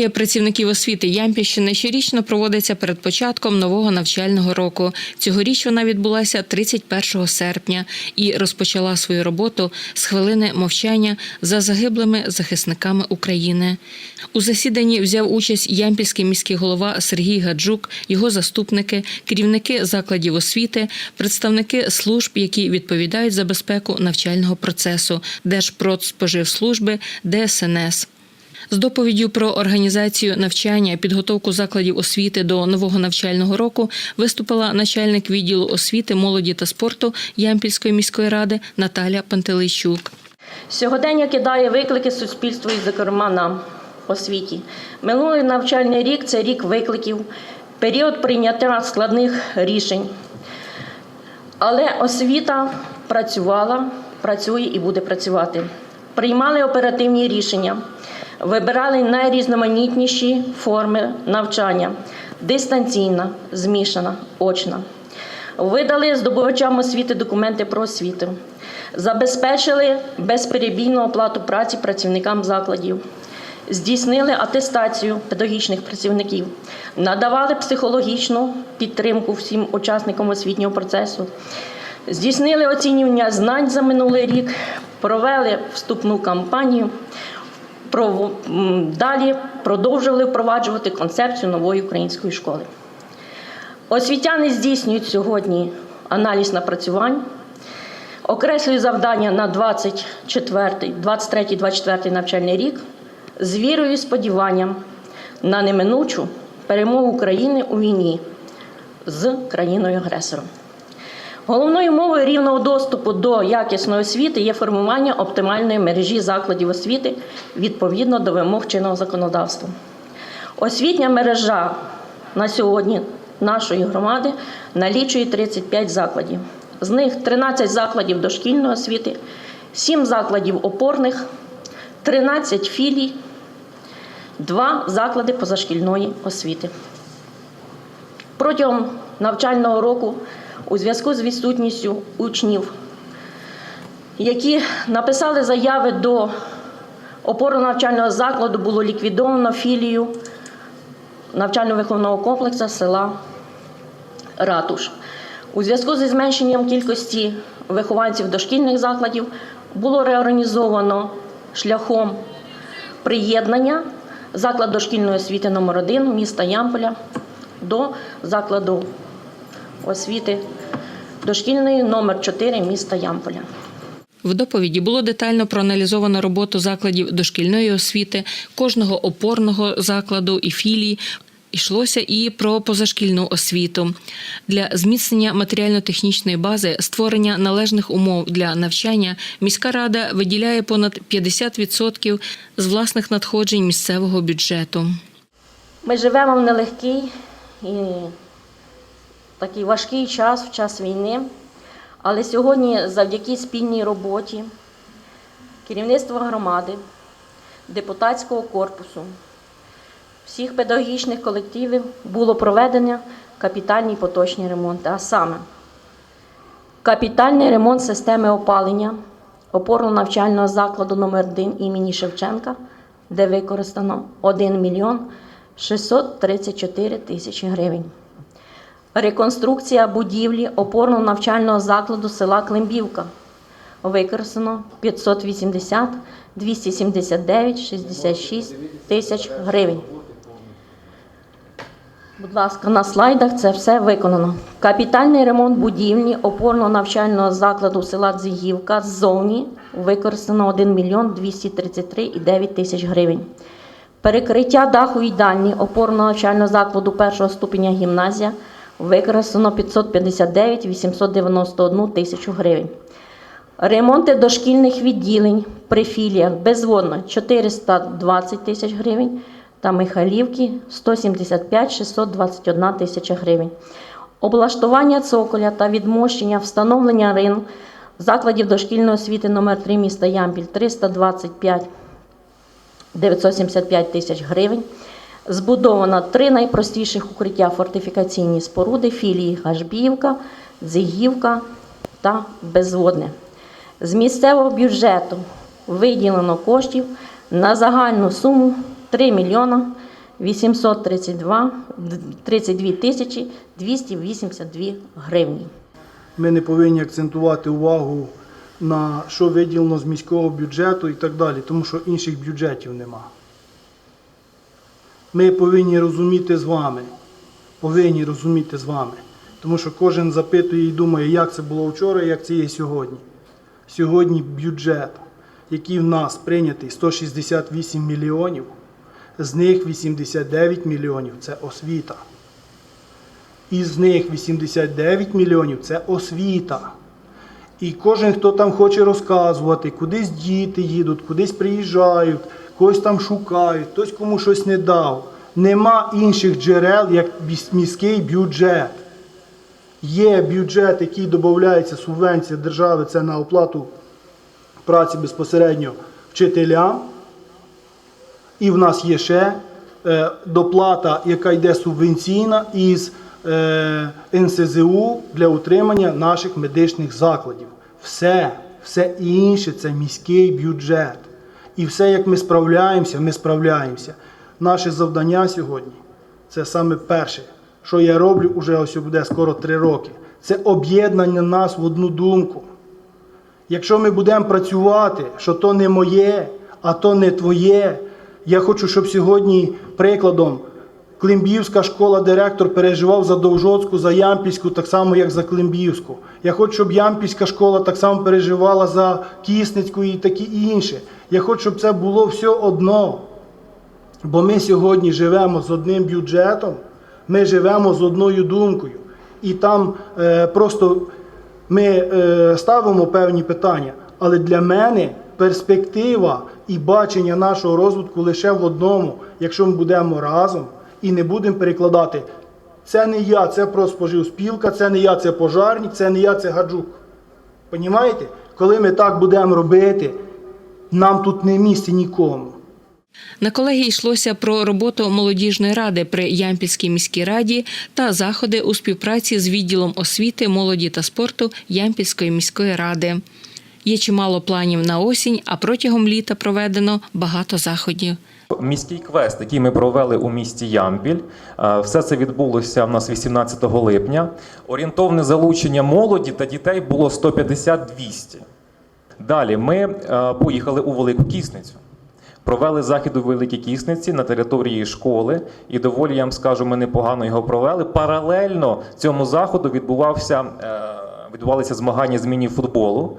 Колегія працівників освіти Ямпільщини щорічно проводиться перед початком нового навчального року. Цьогоріч вона відбулася 31 серпня і розпочала свою роботу з хвилини мовчання за загиблими захисниками України. У засіданні взяв участь ямпільський міський голова Сергій Гаджук, його заступники, керівники закладів освіти, представники служб, які відповідають за безпеку навчального процесу, Держпродспоживслужби, ДСНС. З доповіддю про організацію навчання, підготовку закладів освіти до нового навчального року виступила начальник відділу освіти, молоді та спорту Ямпільської міської ради Наталя Пантелейчук. Сьогодення кидає виклики суспільству і, зокрема, нам освіті. Минулий навчальний рік це рік викликів, період прийняття складних рішень. Але освіта працювала, працює і буде працювати. Приймали оперативні рішення, вибирали найрізноманітніші форми навчання: дистанційна, змішана, очна. Видали здобувачам освіти документи про освіту, забезпечили безперебійну оплату праці працівникам закладів, здійснили атестацію педагогічних працівників, надавали психологічну підтримку всім учасникам освітнього процесу, здійснили оцінювання знань за минулий рік, провели вступну кампанію. Далі продовжували впроваджувати концепцію нової української школи. Освітяни здійснюють сьогодні аналіз напрацювань, окреслюють завдання на 24, 23-24 навчальний рік з вірою і сподіванням на неминучу перемогу України у війні з країною-агресором. Головною мовою рівного доступу до якісної освіти є формування оптимальної мережі закладів освіти відповідно до вимог чинного законодавства. Освітня мережа на сьогодні нашої громади налічує 35 закладів. З них 13 закладів дошкільної освіти, 7 закладів опорних, 13 філій, 2 заклади позашкільної освіти. Протягом навчального року у зв'язку з відсутністю учнів, які написали заяви до опорно-навчального закладу, було ліквідовано філію навчально-виховного комплексу села Ратуш. У зв'язку зі зменшенням кількості вихованців дошкільних закладів було реорганізовано шляхом приєднання заклад дошкільної освіти номер 1 міста Ямполя до закладу освіти дошкільної номер 4 міста Ямполя. В доповіді було детально проаналізовано роботу закладів дошкільної освіти, кожного опорного закладу і філій. Йшлося і про позашкільну освіту для зміцнення матеріально-технічної бази, створення належних умов для навчання. Міська рада виділяє понад 50% з власних надходжень місцевого бюджету. Ми живемо в нелегкий і такий важкий час, в час війни. Але сьогодні, завдяки спільній роботі керівництва громади, депутатського корпусу, всіх педагогічних колективів було проведено капітальні поточні ремонти. А саме капітальний ремонт системи опалення опорно-навчального закладу номер 1 імені Шевченка, де використано 1 мільйон 634 тисячі гривень. Реконструкція будівлі опорно-навчального закладу села Климбівка. Використано 580 279 66 тисяч гривень. Будь ласка, на слайдах це все виконано. Капітальний ремонт будівлі опорно-навчального закладу села Дзигівка ззовні використано 1 мільйон 233,9 тисяч гривень. Перекриття даху їдальні опорно-навчального закладу першого ступеня гімназія використано 559 891 тисячу гривень. Ремонти дошкільних відділень при філіях безводно 420 тисяч гривень та Михайлівки 175 621 тисяча гривень. Облаштування цоколя та відмощення встановлення рин закладів дошкільної освіти номер 3 міста Ямпіль 325 975 тисяч гривень. Збудовано три найпростіших укриття фортифікаційні споруди філії Гашбіївка, Дзигівка та Безводне. З місцевого бюджету виділено коштів на загальну суму 3 мільйона 832 32 тисячі 282 гривні. Ми не повинні акцентувати увагу на що виділено з міського бюджету і так далі, тому що інших бюджетів нема. Ми повинні розуміти з вами. Повинні розуміти з вами. Тому що кожен запитує і думає, як це було вчора, як це є сьогодні. Сьогодні бюджет, який в нас прийнятий 168 мільйонів, з них 89 мільйонів це освіта. Із них 89 мільйонів це освіта. І кожен, хто там хоче розказувати, кудись діти їдуть, кудись приїжджають, когось там шукають, хтось кому щось не дав. Нема інших джерел, як міський бюджет. Є бюджет, який додається субвенція держави, це на оплату праці безпосередньо вчителям. І в нас є ще е, доплата, яка йде субвенційна із е, НСЗУ для утримання наших медичних закладів. Все, все інше це міський бюджет. І все, як ми справляємося, ми справляємося. Наше завдання сьогодні це саме перше, що я роблю уже ось буде скоро три роки. Це об'єднання нас в одну думку. Якщо ми будемо працювати, що то не моє, а то не твоє. Я хочу, щоб сьогодні прикладом Климбівська школа директор переживав за Довжоцьку, за Ямпільську, так само, як за Климбівську. Я хочу, щоб Ямпільська школа так само переживала за Кісницьку і такі інше. Я хочу, щоб це було все одно. Бо ми сьогодні живемо з одним бюджетом, ми живемо з одною думкою. І там е, просто ми е, ставимо певні питання. Але для мене перспектива і бачення нашого розвитку лише в одному, якщо ми будемо разом і не будемо перекладати. Це не я, це проспоживспілка, це не я, це пожарник, це не я, це гаджук. Понімаєте? Коли ми так будемо робити, нам тут не місце нікому. На колегії йшлося про роботу молодіжної ради при Ямпільській міській раді та заходи у співпраці з відділом освіти, молоді та спорту Ямпільської міської ради. Є чимало планів на осінь, а протягом літа проведено багато заходів. Міський квест, який ми провели у місті Ямпіль, е, все це відбулося в нас 18 липня. Орієнтовне залучення молоді та дітей було 150-200. Далі ми е, поїхали у Велику Кісницю. Провели захід у Великій Кісниці на території школи, і доволі я вам скажу, ми непогано його провели. Паралельно цьому заходу відбувався, е, відбувалися змагання з міні-футболу.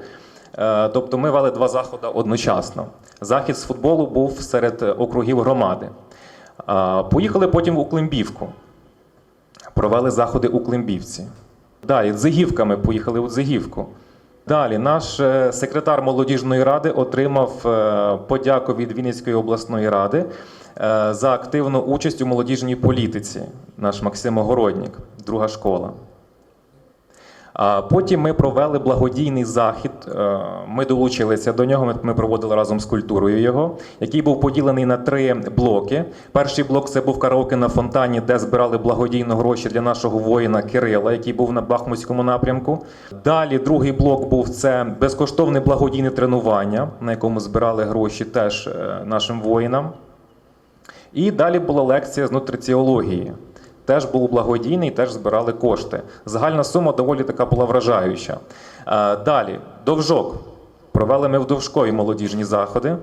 Е, Тобто ми вели два заходи одночасно. Захід з футболу був серед округів громади. Е, Поїхали потім у Климбівку. Провели заходи у Климбівці. Далі Дзигівками поїхали у Дзигівку. Далі наш е, секретар молодіжної ради отримав е, подяку від Вінницької обласної ради е, за активну участь у молодіжній політиці. Наш Максим Огороднік, друга школа. Потім ми провели благодійний захід. е, Ми долучилися до нього. ми- проводили разом з культурою його, який був поділений на три блоки. Перший блок це був караоке на фонтані, де збирали благодійно гроші для нашого воїна Кирила, який був на Бахмутському напрямку. Далі другий блок був це безкоштовне благодійне тренування, на якому збирали гроші теж е, нашим воїнам. І далі була лекція з нутриціології. Теж був благодійний, теж збирали кошти. Загальна сума доволі така була вражаюча. Е, Далі, довжок. Провели ми в довжкові молодіжні заходи.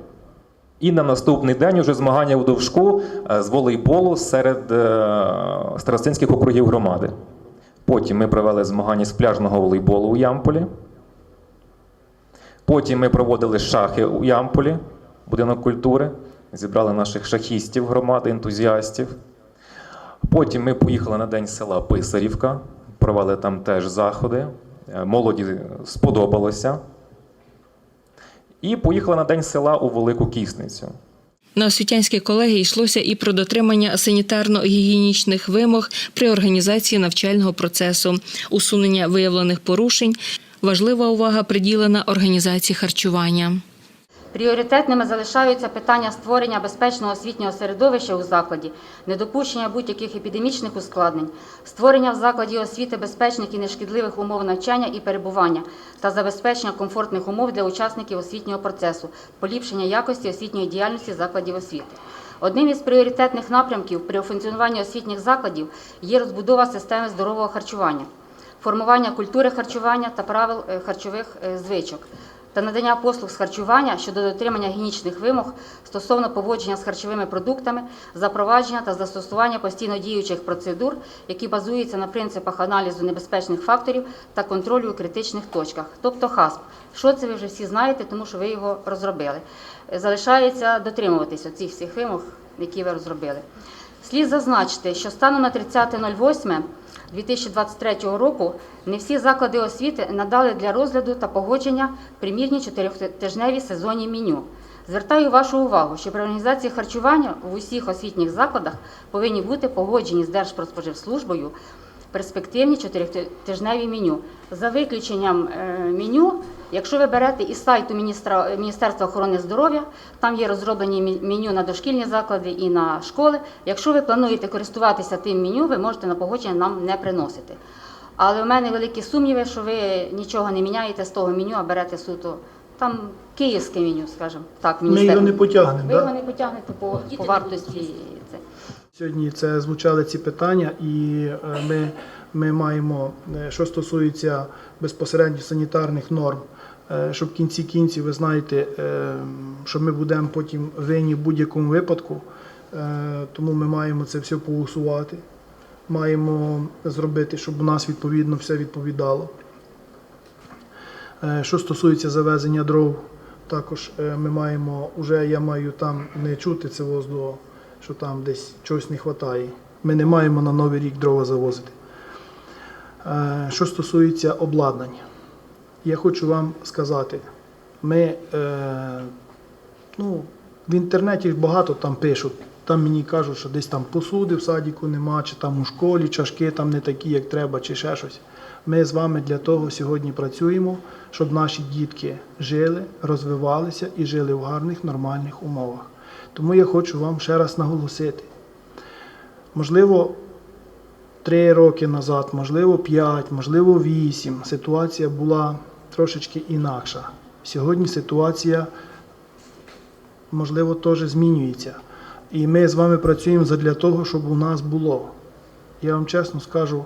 І на наступний день уже змагання в довжку е, з волейболу серед е, старостинських округів громади. Потім ми провели змагання з пляжного волейболу у Ямполі. Потім ми проводили шахи у Ямполі, будинок культури. Зібрали наших шахістів громади, ентузіастів. Потім ми поїхали на день села Писарівка, провели там теж заходи. Е, Молоді сподобалося. І поїхали на день села у Велику Кісницю. На освітянській колегії йшлося і про дотримання санітарно-гігієнічних вимог при організації навчального процесу, усунення виявлених порушень. Важлива увага приділена організації харчування. Пріоритетними залишаються питання створення безпечного освітнього середовища у закладі, недопущення будь-яких епідемічних ускладнень, створення в закладі освіти безпечних і нешкідливих умов навчання і перебування та забезпечення комфортних умов для учасників освітнього процесу, поліпшення якості освітньої діяльності закладів освіти. Одним із пріоритетних напрямків при функціонуванні освітніх закладів є розбудова системи здорового харчування, формування культури харчування та правил е, харчових е, звичок та надання послуг з харчування щодо дотримання гігієнічних вимог стосовно поводження з харчовими продуктами, запровадження та застосування постійно діючих процедур, які базуються на принципах аналізу небезпечних факторів та контролю у критичних точках, тобто ХАСП. Що це ви вже всі знаєте, тому що ви його розробили. Залишається дотримуватися цих всіх вимог, які ви розробили. Слід зазначити, що станом на 30.08.2023 року не всі заклади освіти надали для розгляду та погодження примірні чотирьохтижневі сезонні меню. Звертаю вашу увагу, що при організації харчування в усіх освітніх закладах повинні бути погоджені з Держпродспоживслужбою перспективні чотиритижневі меню. За виключенням е, меню, якщо ви берете із сайту міністра, Міністерства охорони здоров'я, там є розроблені меню на дошкільні заклади і на школи. Якщо ви плануєте користуватися тим меню, ви можете на погодження нам не приносити. Але у мене великі сумніви, що ви нічого не міняєте з того меню, а берете суто там київське меню, скажімо так, Ми його не потягнемо. Ви да? його не потягнете по, по вартості. Це. Сьогодні це звучали ці питання, і е, ми, ми маємо, е, що стосується безпосередньо санітарних норм, щоб в кінці кінців, ви знаєте, е, що ми будемо потім винні в будь-якому випадку, Е, тому ми маємо це все поусувати. Маємо зробити, щоб у нас відповідно все відповідало. Е, Що стосується завезення дров, також е, ми маємо, уже я маю там не чути це воздух, що там десь чогось не вистачає. Ми не маємо на новий рік дрова завозити. Е, Що стосується обладнання, я хочу вам сказати, ми е, ну, в інтернеті багато там пишуть. Там мені кажуть, що десь там посуди в садіку нема, чи там у школі чашки там не такі, як треба, чи ще щось. Ми з вами для того сьогодні працюємо, щоб наші дітки жили, розвивалися і жили в гарних, нормальних умовах. Тому я хочу вам ще раз наголосити. Можливо, три роки назад, можливо, п'ять, можливо, вісім. Ситуація була трошечки інакша. Сьогодні ситуація, можливо, теж змінюється. І ми з вами працюємо задля того, щоб у нас було. Я вам чесно скажу,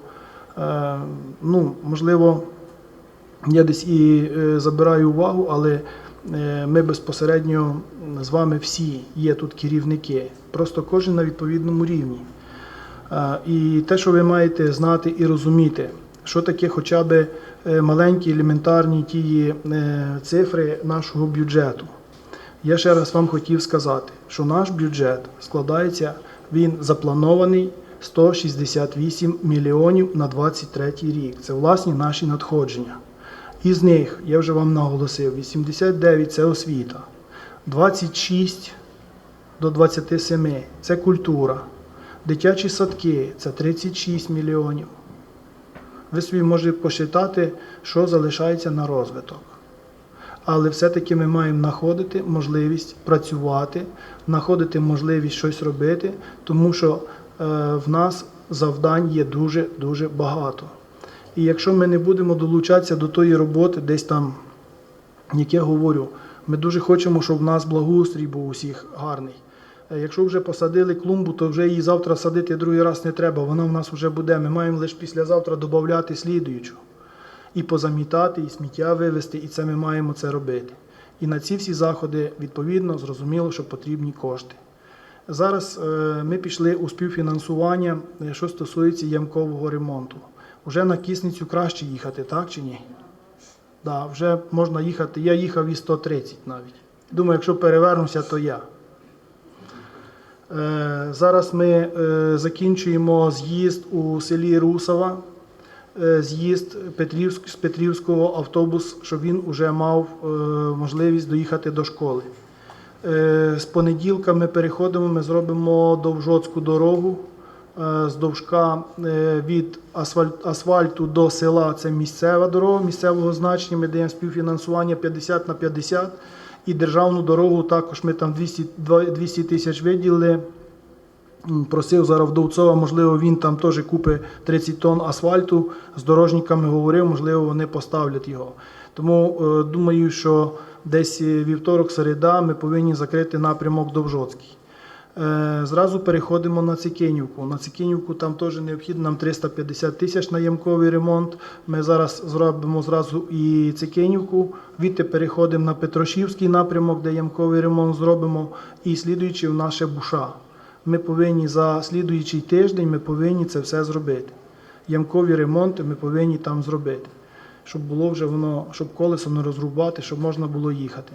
е, ну, можливо, я десь і е, забираю увагу, але е, ми безпосередньо з вами всі є тут керівники. Просто кожен на відповідному рівні. І те, що ви маєте знати і розуміти, що таке хоча б е, маленькі елементарні ті е, цифри нашого бюджету. Я ще раз вам хотів сказати, що наш бюджет складається, він запланований 168 мільйонів на 23 рік. Це власні наші надходження. Із них, я вже вам наголосив, 89 це освіта, 26 до 27 це культура, дитячі садки це 36 мільйонів. Ви собі можете посчитати, що залишається на розвиток. Але все-таки ми маємо знаходити можливість працювати, знаходити можливість щось робити, тому що е, в нас завдань є дуже-дуже багато. І якщо ми не будемо долучатися до тої роботи, десь там, як я говорю, ми дуже хочемо, щоб в нас благоустрій був усіх гарний. Е, Якщо вже посадили клумбу, то вже її завтра садити другий раз не треба. Вона в нас вже буде. Ми маємо лише післязавтра додати слідуючу і позамітати, і сміття вивезти, і це ми маємо це робити. І на ці всі заходи, відповідно, зрозуміло, що потрібні кошти. Зараз е, ми пішли у співфінансування, е, що стосується ямкового ремонту. Уже на кисницю краще їхати, так чи ні? Да, вже можна їхати. Я їхав і 130 навіть. Думаю, якщо перевернуся, то я. Е, Зараз ми е, закінчуємо з'їзд у селі Русова, е, з'їзд з Петрівського автобус, щоб він вже мав можливість доїхати до школи. З понеділка ми переходимо, ми зробимо Довжоцьку дорогу. З довжка від асфальту до села це місцева дорога місцевого значення. Ми даємо співфінансування 50 на 50. І державну дорогу також ми там 200 200 тисяч виділили. Просив зараз Вдовцова, можливо, він там теж купить 30 тонн асфальту. З дорожниками говорив, можливо, вони поставлять його. Тому е, думаю, що десь вівторок, середа ми повинні закрити напрямок Довжоцький. Е, Зразу переходимо на Цикинівку. На Цикинівку там теж необхідно нам 350 тисяч на ямковий ремонт. Ми зараз зробимо зразу і Цикинівку. Відти переходимо на Петрошівський напрямок, де ямковий ремонт зробимо. І слідуючи в наше Буша. Ми повинні за слідуючий тиждень ми повинні це все зробити. Ямкові ремонти ми повинні там зробити, щоб було вже воно, щоб колесо не розрубати, щоб можна було їхати.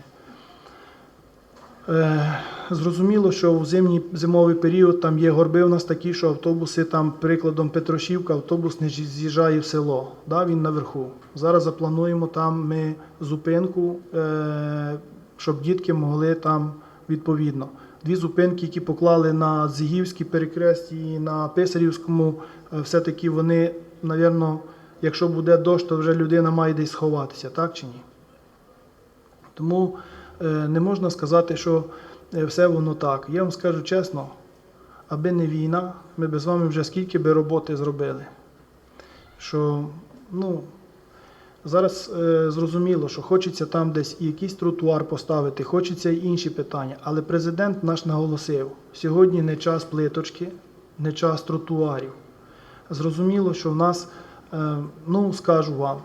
Е, Зрозуміло, що в зимній зимовий період там є горби у нас такі, що автобуси там, прикладом Петрошівка, автобус не з'їжджає в село. Да, він наверху. Зараз заплануємо там ми зупинку, е, щоб дітки могли там відповідно. Дві зупинки, які поклали на Зігівській перекресті і на Писарівському, е, все-таки вони, напевно, якщо буде дощ, то вже людина має десь сховатися, так чи ні? Тому не можна сказати, що е, все воно так. Я вам скажу чесно, аби не війна, ми б з вами вже скільки би роботи зробили. Що, ну, зараз е, зрозуміло, що хочеться там десь і якийсь тротуар поставити, хочеться і інші питання. Але президент наш наголосив, сьогодні не час плиточки, не час тротуарів. Зрозуміло, що в нас, е, ну скажу вам,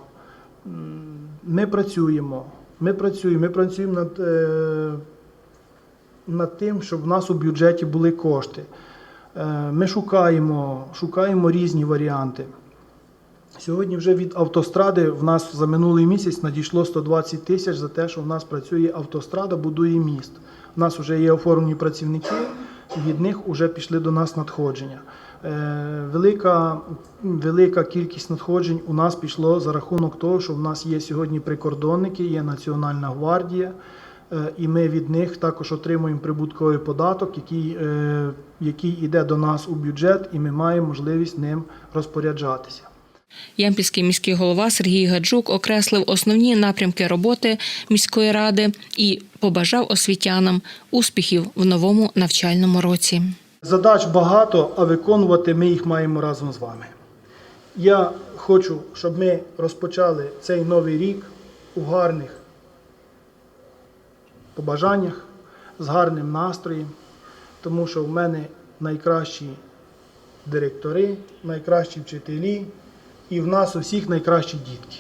ми працюємо. Ми працюємо, ми працюємо над, е, над тим, щоб в нас у бюджеті були кошти. Е, ми шукаємо, шукаємо різні варіанти. Сьогодні вже від автостради в нас за минулий місяць надійшло 120 тисяч за те, що в нас працює автострада, будує міст. У нас вже є оформлені працівники, від них вже пішли до нас надходження. Е, Велика, велика кількість надходжень у нас пішло за рахунок того, що в нас є сьогодні прикордонники, є Національна гвардія, е, і ми від них також отримуємо прибутковий податок, який, е, який йде до нас у бюджет, і ми маємо можливість ним розпоряджатися. Ямпільський міський голова Сергій Гаджук окреслив основні напрямки роботи міської ради і побажав освітянам успіхів в новому навчальному році. Задач багато, а виконувати ми їх маємо разом з вами. Я хочу, щоб ми розпочали цей новий рік у гарних побажаннях, з гарним настроєм, тому що в мене найкращі директори, найкращі вчителі і в нас усіх найкращі дітки.